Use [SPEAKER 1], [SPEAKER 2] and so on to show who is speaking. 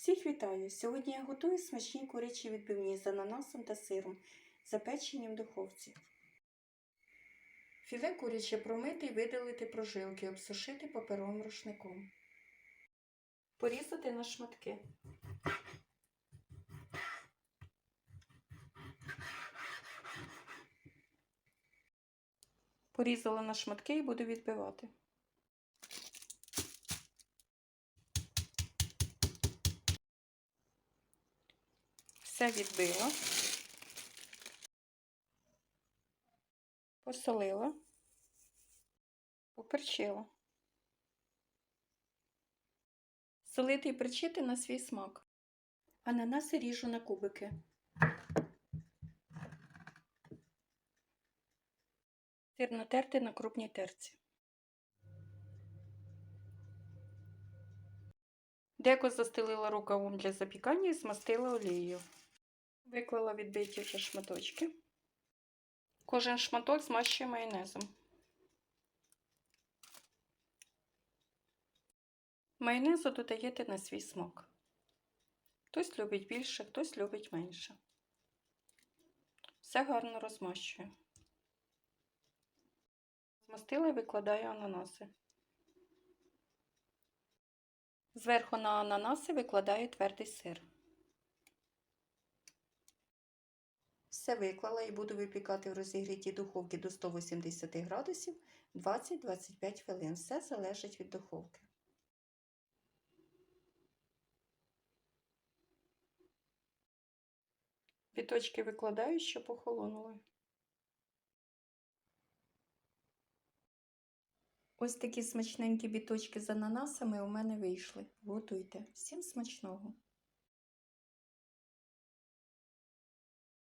[SPEAKER 1] Всіх вітаю! Сьогодні я готую смачні курячі відбивні з ананасом та сиром, запечені в духовці. Філе куряче промити і видалити прожилки, обсушити паперовим рушником. Порізати на шматки. Порізала на шматки і буду відбивати. Все відбила, посолила, поперчила. Солити і перчити на свій смак. Ананаси ріжу на кубики. Сир натерти на крупній терці. Деко застелила рукавом для запікання і змастила олією. Виклала відбиті вже шматочки. Кожен шматок змащує майонезом. Майонезу додаєте на свій смак. Хтось любить більше, хтось любить менше. Все гарно розмащую. Змастила і викладаю ананаси. Зверху на ананаси викладаю твердий сир. Все виклала і буду випікати в розігрітій духовці до 180 градусів 20-25 хвилин. Все залежить від духовки. Біточки викладаю, щоб охолонули. Ось такі смачненькі біточки з ананасами у мене вийшли. Готуйте. Всім смачного!